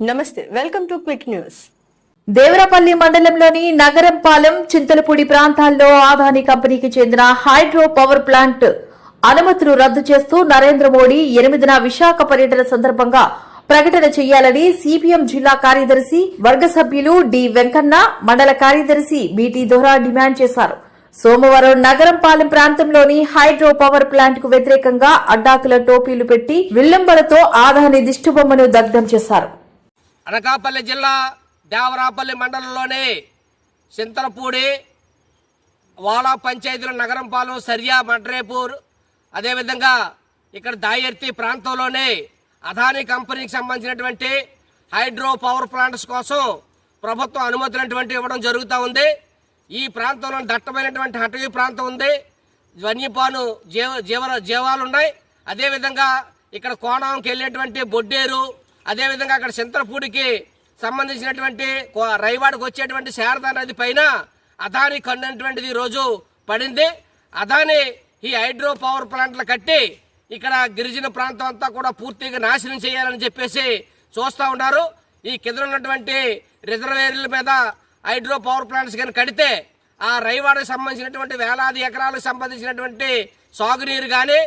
నమస్తే welcome to quick news. Devarapalli మండలంలోని నగరంపాలెం చింతలపూడి ప్రాంతాల్లో ఆదాని కంపెనీకి చెందిన హైడ్రో పవర్ ప్లాంట్ అనుమతులు రద్దు చేస్తూ నరేంద్ర మోడీ ఎనిమిదిన విశాఖ పర్యటన సందర్భంగా ప్రకటన చేయాలని సిపిఎం జిల్లా కార్యదర్శి వర్గ సభ్యులు డి వెంకన్న మండల కార్యదర్శి బిటి దొరా డిమాండ్ చేశారు. సోమవారం నగరంపాలెం ప్రాంతంలోని హైడ్రో పవర్ ప్లాంట్కు వ్యతిరేకంగా అడ్డాకుల టోపీలు పెట్టి విల్లంబలతో ఆదాని దిష్టిబొమ్మను దగ్ధం చేశారు. అనకాపల్లి జిల్లా దేవరాపల్లి మండలంలోని చింతలపూడి వాలా పంచాయతీల నగరంపాలెం సరియా మడ్రేపూర్. అదేవిధంగా ఇక్కడ దాయర్తి ప్రాంతంలోనే అదానీ కంపెనీకి సంబంధించినటువంటి హైడ్రో పవర్ ప్లాంట్స్ కోసం ప్రభుత్వం అనుమతులటువంటి ఇవ్వడం జరుగుతూ ఉంది. ఈ ప్రాంతంలో దట్టమైనటువంటి అటవీ ప్రాంతం ఉంది. వన్యపాను జీవ జీవ జీవాలు ఉన్నాయి. అదేవిధంగా ఇక్కడ కోణంకి వెళ్ళేటువంటి బొడ్డేరు అదేవిధంగా అక్కడ చింతలపూడికి సంబంధించినటువంటి కో- రైవాడకు వచ్చేటువంటి శారదా నది పైన అదాని కన్నటువంటిది రోజు పడింది. అదాని ఈ హైడ్రో పవర్ ప్లాంట్లు కట్టి ఇక్కడ గిరిజన ప్రాంతం అంతా కూడా పూర్తిగా నాశనం చేయాలని చెప్పేసి చూస్తూ ఉన్నారు. ఈ కింద ఉన్నటువంటి రిజర్వేర్ల మీద హైడ్రో పవర్ ప్లాంట్స్ కానీ కడితే ఆ రైవాడకు సంబంధించినటువంటి వేలాది ఎకరాలకు సంబంధించినటువంటి సాగునీరు కానీ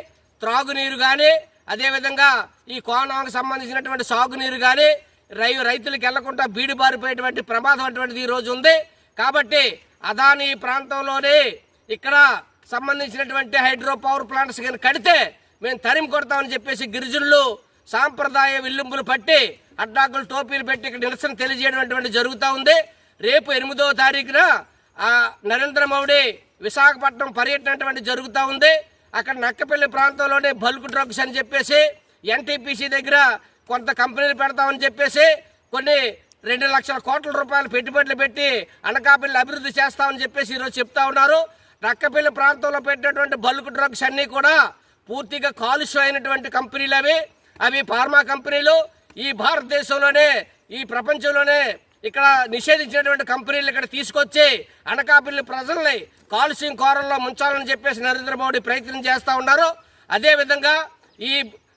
త్రాగునీరు కానీ అదేవిధంగా ఈ కోణానికి సంబంధించినటువంటి సాగునీరు కానీ రై రైతులకు వెళ్ళకుండా బీడి బారిపోయేటువంటి ప్రమాదం అటువంటిది ఈ రోజు ఉంది. కాబట్టి అదాని ప్రాంతంలోనే ఇక్కడ సంబంధించినటువంటి హైడ్రో పవర్ ప్లాంట్స్ కానీ కడితే మేము తరిమి కొడతామని చెప్పేసి గిరిజనులు సాంప్రదాయ విల్లింపులు పట్టి అడ్డాకులు టోపీలు పెట్టి ఇక్కడ నిరసన తెలియజేయడం జరుగుతూ ఉంది. రేపు ఎనిమిదవ తారీఖున నరేంద్ర మోడీ విశాఖపట్నం పర్యటన జరుగుతూ ఉంది. అక్కడ నక్కపల్లి ప్రాంతంలోనే బల్క్ డ్రగ్స్ అని చెప్పేసి ఎన్టీపీసీ దగ్గర కొంత కంపెనీలు పెడతామని చెప్పేసి కొన్ని రెండు లక్షల కోట్ల రూపాయలు పెట్టుబడులు పెట్టి అనకాపల్లి అభివృద్ధి చేస్తామని చెప్పేసి ఈరోజు చెప్తా ఉన్నారు. నక్కపల్లి ప్రాంతంలో పెట్టినటువంటి బల్క్ డ్రగ్స్ అన్నీ కూడా పూర్తిగా కాలుష్యం అయినటువంటి కంపెనీలు అవి. అవి ఫార్మా కంపెనీలు. ఈ భారతదేశంలోనే ఈ ప్రపంచంలోనే ఇక్కడ నిషేధించినటువంటి కంపెనీలు ఇక్కడ తీసుకొచ్చి అనకాపల్లి ప్రజల్ని కాలుష్యం కోరల్లో ముంచాలని చెప్పేసి నరేంద్ర మోడీ ప్రయత్నం చేస్తూ ఉన్నారు. అదేవిధంగా ఈ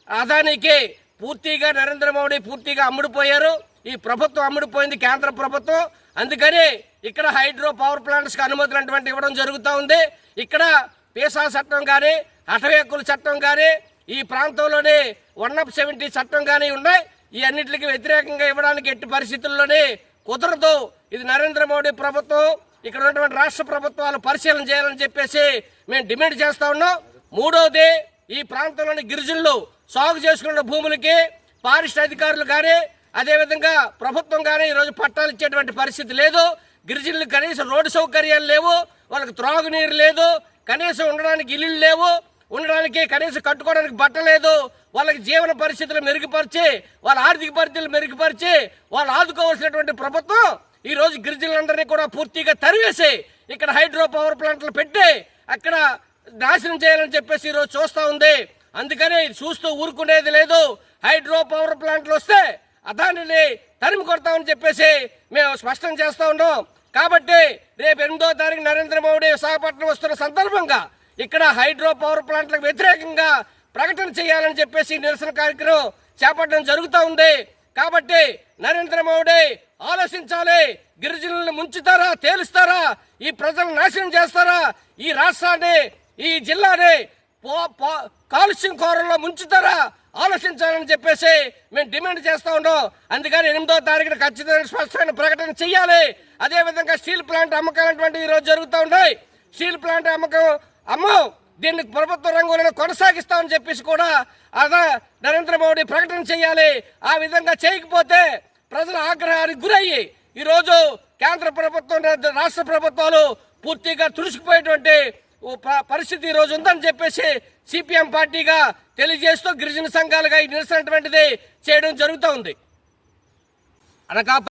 అదానికి పూర్తిగా నరేంద్ర మోడీ పూర్తిగా అమ్ముడుపోయారు. ఈ ప్రభుత్వం అమ్ముడుపోయింది కేంద్ర ప్రభుత్వం. అందుకని ఇక్కడ హైడ్రో పవర్ ప్లాంట్స్కి అనుమతులు అటువంటి ఇవ్వడం జరుగుతూ ఉంది. ఇక్కడ పీసా చట్టం కానీ అటవీ హక్కుల చట్టం కానీ ఈ ప్రాంతంలోనే వన్ ఆఫ్ సెవెంటీ చట్టం కానీ ఉన్నాయి. ఈ అన్నింటికి వ్యతిరేకంగా ఇవ్వడానికి ఎట్టి పరిస్థితుల్లోనే కుదరదు. ఇది నరేంద్ర మోడీ ప్రభుత్వం. ఇక్కడ ఉన్నటువంటి రాష్ట్ర ప్రభుత్వాలు పరిశీలన చేయాలని చెప్పేసి మేము డిమాండ్ చేస్తా ఉన్నాం. మూడవది ఈ ప్రాంతంలోని గిరిజనులు సాగు చేసుకున్న భూములకి ఫారెస్ట్ అధికారులు కానీ అదేవిధంగా ప్రభుత్వం కానీ ఈరోజు పట్టాలు ఇచ్చేటువంటి పరిస్థితి లేదు. గిరిజనులు కనీసం రోడ్డు సౌకర్యాలు లేవు. వాళ్ళకి త్రాగునీరు లేదు. కనీసం ఉండడానికి ఇల్లు లేవు. ఉండడానికి కనీసం కట్టుకోవడానికి బట్ట లేదు. వాళ్ళకి జీవన పరిస్థితులు మెరుగుపరిచి వాళ్ళ ఆర్థిక పరిస్థితులు మెరుగుపరిచి వాళ్ళు ఆదుకోవాల్సినటువంటి ప్రభుత్వం ఈ రోజు గిరిజనులందరినీ కూడా పూర్తిగా తరివేసి ఇక్కడ హైడ్రో పవర్ ప్లాంట్లు పెట్టి అక్కడ నాశనం చేయాలని చెప్పేసి ఈరోజు చూస్తా ఉంది. అందుకని చూస్తూ ఊరుకునేది లేదు. హైడ్రో పవర్ ప్లాంట్లు వస్తే అదానిని తరిమి కొడతామని చెప్పేసి మేము స్పష్టం చేస్తూ ఉన్నాం. కాబట్టి రేపు ఎనిమిదో తారీఖు నరేంద్ర మోడీ విశాఖపట్నం వస్తున్న సందర్భంగా ఇక్కడ హైడ్రో పవర్ ప్లాంట్లకు వ్యతిరేకంగా ప్రకటన చేయాలని చెప్పేసి నిరసన కార్యక్రమం చేపట్టడం జరుగుతూ ఉంది. కాబట్టి నరేంద్ర మోడీ ఆలోచించాలి. గిరిజనులను ముంచుతారా తేలుస్తారా? ఈ ప్రజలను నాశనం చేస్తారా? ఈ రాష్ట్రాన్ని ఈ జిల్లాని పో- కాలుష్యం కోరల్లో ముంచుతారా? ఆలోచించాలని చెప్పేసి మేము డిమాండ్ చేస్తా ఉన్నాం. అందుకని ఎనిమిదో తారీఖున ఖచ్చితమైన స్పష్టమైన ప్రకటన చేయాలి. అదేవిధంగా స్టీల్ ప్లాంట్ అమ్మకాలు అటువంటి రోజు జరుగుతూ ఉన్నాయి. స్టీల్ ప్లాంట్ అమ్మకం అమ్మో దీన్ని ప్రభుత్వ రంగంలో కొనసాగిస్తామని చెప్పేసి కూడా అదా నరేంద్ర మోడీ ప్రకటన చేయాలి. ఆ విధంగా చేయకపోతే ప్రజల ఆగ్రహానికి గురయ్యి ఈరోజు కేంద్ర ప్రభుత్వం రాష్ట్ర ప్రభుత్వాలు పూర్తిగా తుడుచుకుపోయేటువంటి పరిస్థితి ఈరోజు రోజు ఉందని చెప్పేసి సిపిఎం పార్టీగా తెలియజేస్తూ గిరిజన సంఘాలుగా ఈ నిరసనటువంటిది చేయడం జరుగుతూ ఉంది. అనకాపల్లి